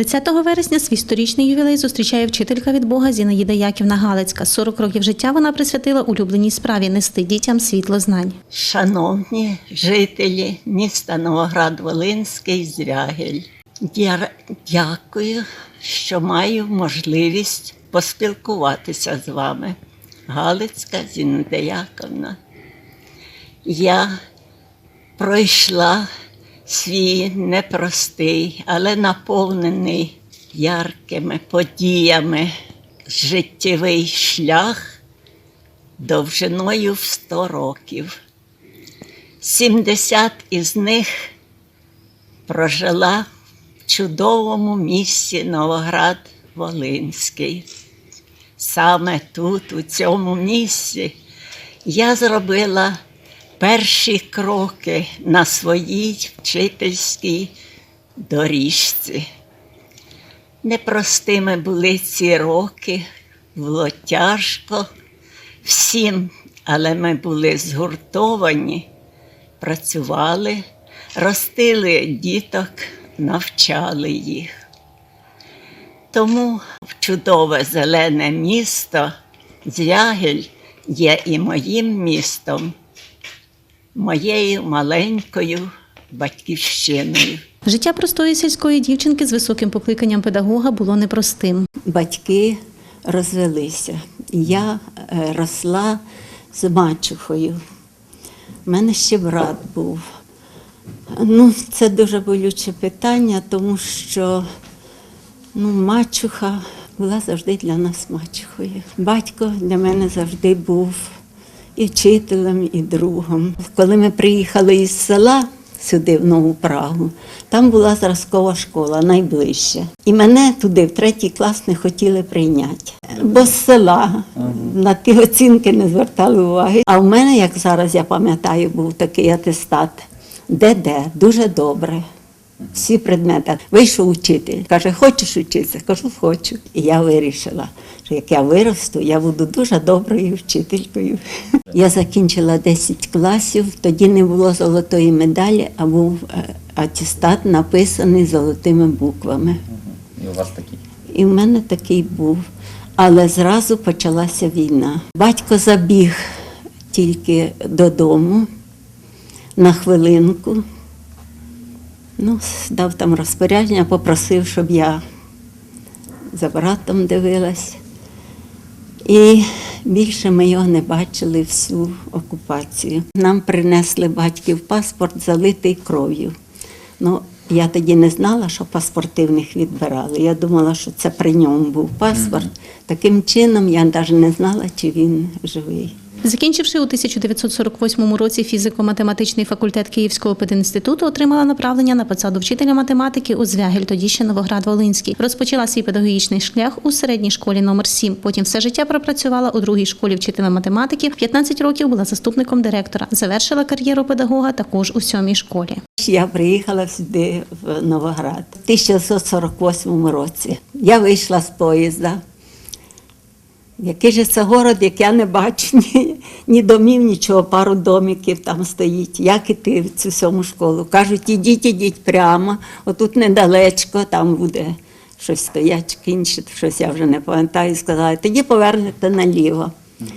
30 вересня свій сторічний ювілей зустрічає вчителька від Бога Зінаїда Яківна Галицька. 40 років життя вона присвятила улюбленій справі нести дітям світло знань. Шановні жителі міста Новоград-Волинський Звягель, я дякую, що маю можливість поспілкуватися з вами. Галицька Зінаїда Яковна. Я пройшла свій непростий, але наповнений яркими подіями життєвий шлях довжиною в 100 років. 70 із них прожила в чудовому місті Новоград Волинський. Саме тут, у цьому місці, я зробила перші кроки на своїй вчительській доріжці. Непростими були ці роки, було тяжко всім, але ми були згуртовані, працювали, ростили діток, навчали їх. Тому в чудове зелене місто Звягель є і моїм містом, моєю маленькою батьківщиною. Життя простої сільської дівчинки з високим покликанням педагога було непростим. батьки розвелися. Я е, росла з мачухою. У мене ще брат був. Ну, це дуже болюче питання, тому що ну, мачуха була завжди для нас мачухою. Батько для мене завжди був і вчителем, і другом. Коли ми приїхали із села сюди, в Нову Прагу, там була зразкова школа найближча. І мене туди, в третій клас, не хотіли прийняти. Бо з села на ті оцінки не звертали уваги. А в мене, як зараз я пам'ятаю, був такий атестат. Де-де, дуже добре. Всі предмети. Вийшов учитель. Каже, хочеш вчитися? Кажу, хочу. І я вирішила, що як я виросту, я буду дуже доброю вчителькою. Я закінчила 10 класів, тоді не було золотої медалі, а був е, атестат написаний золотими буквами. І у вас такий. І в мене такий був. Але зразу почалася війна. Батько забіг тільки додому на хвилинку. Ну, дав там розпорядження, попросив, щоб я за братом дивилась. І більше ми його не бачили всю окупацію. Нам принесли батьків паспорт, залитий кров'ю. Ну, я тоді не знала, що паспорти в них відбирали. Я думала, що це при ньому був паспорт. Таким чином я навіть не знала, чи він живий. Закінчивши у 1948 році фізико-математичний факультет Київського пединституту, отримала направлення на посаду вчителя математики у Звягель, тоді ще Новоград-Волинський. Розпочала свій педагогічний шлях у середній школі номер 7 Потім все життя пропрацювала у другій школі вчителя математики. 15 років була заступником директора. Завершила кар'єру педагога також у сьомій школі. Я приїхала сюди в Новоград в 1948 році. Я вийшла з поїзда. Який же це город, як я не бачу ні, ні домів, нічого, пару домиків там стоїть. Як іти в цю сьому школу? Кажуть, ідіть, ідіть прямо, отут недалечко, там буде щось стоять, інше, щось я вже не пам'ятаю. Сказала, тоді повернете наліво.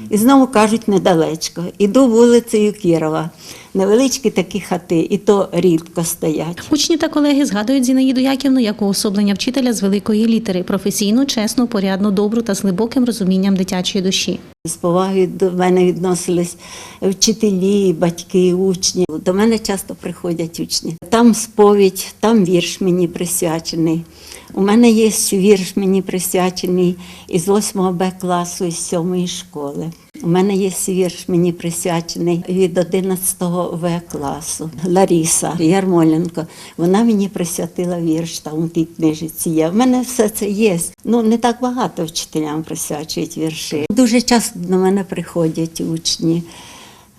І знову кажуть недалечко. Іду вулицею Кірова. Невеличкі такі хати, і то рідко стоять. Учні та колеги згадують Зінаїду Яківну як уособлення вчителя з великої літери, професійну, чесну, порядну, добру та з глибоким розумінням дитячої душі. З повагою до мене відносились вчителі, батьки, учні. До мене часто приходять учні. Там сповідь, там вірш мені присвячений. У мене є вірш мені присвячений із 8 Б класу, із 7 школи. У мене є вірш мені присвячений від 11 В класу. Ларіса Ярмоленко. Вона мені присвятила вірш там у тій книжці. Є. У мене все це є. Ну не так багато вчителям присвячують вірші. Дуже часто до мене приходять учні.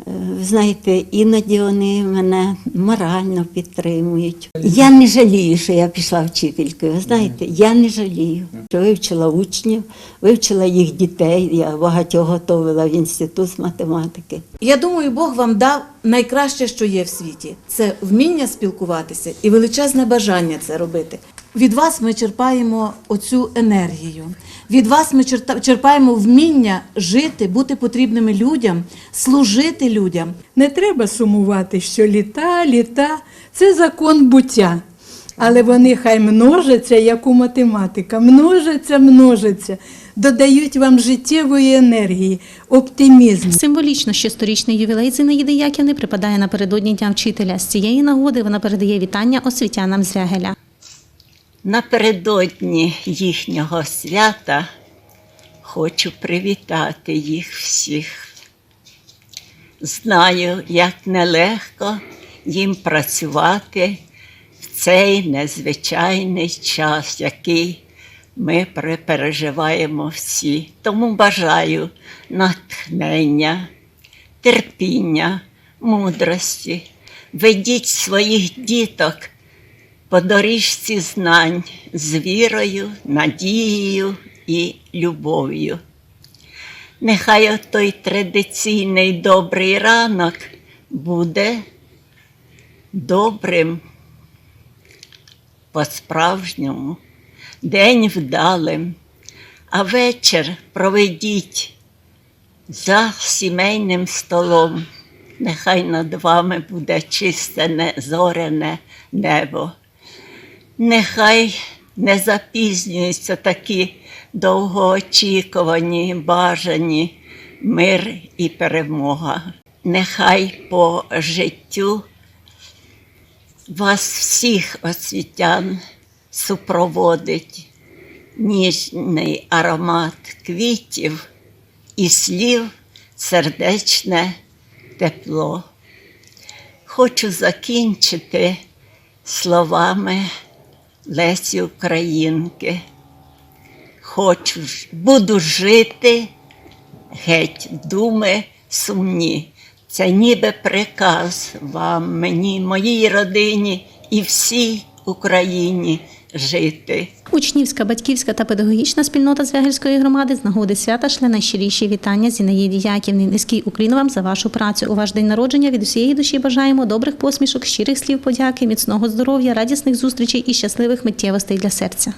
Е, Ви знаєте, іноді вони мене морально підтримують. Я не жалію, що я пішла вчителькою. Знаєте, я не жалію, що вивчила учнів, вивчила їх дітей. Я багатьох готувала в інститут з математики. Я думаю, Бог вам дав найкраще, що є в світі. Це вміння спілкуватися і величезне бажання це робити. Від вас ми черпаємо оцю енергію. Від вас ми черпаємо вміння жити, бути потрібними людям, служити людям. Не треба сумувати, що літа, літа це закон буття. Але вони хай множаться, як у математика, множаться, множаться, додають вам життєвої енергії, оптимізму. Символічно, що сторічний ювілей Зінаїди Яківни припадає напередодні Дня вчителя. З цієї нагоди вона передає вітання освітянам Звягеля. Напередодні їхнього свята хочу привітати їх всіх. Знаю, як нелегко їм працювати в цей незвичайний час, який ми переживаємо всі. Тому бажаю натхнення, терпіння, мудрості. Ведіть своїх діток по доріжці знань з вірою, надією і любов'ю. Нехай той традиційний добрий ранок буде добрим по-справжньому, день вдалим, а вечір проведіть за сімейним столом. Нехай над вами буде чисте не- зоряне небо. Нехай не запізнюються такі довгоочікувані, бажані мир і перемога. Нехай по життю вас всіх освітян супроводить ніжний аромат квітів і слів сердечне тепло. Хочу закінчити словами Лесі Українки. Хочу, буду жити, геть думи сумні. Це ніби приказ вам, мені, моїй родині і всій Україні жити. Учнівська, батьківська та педагогічна спільнота Звягельської громади з нагоди свята шле найщиріші вітання Зінаїді Яківні. Низький уклін вам за вашу працю. У ваш день народження від усієї душі бажаємо добрих посмішок, щирих слів подяки, міцного здоров'я, радісних зустрічей і щасливих миттєвостей для серця.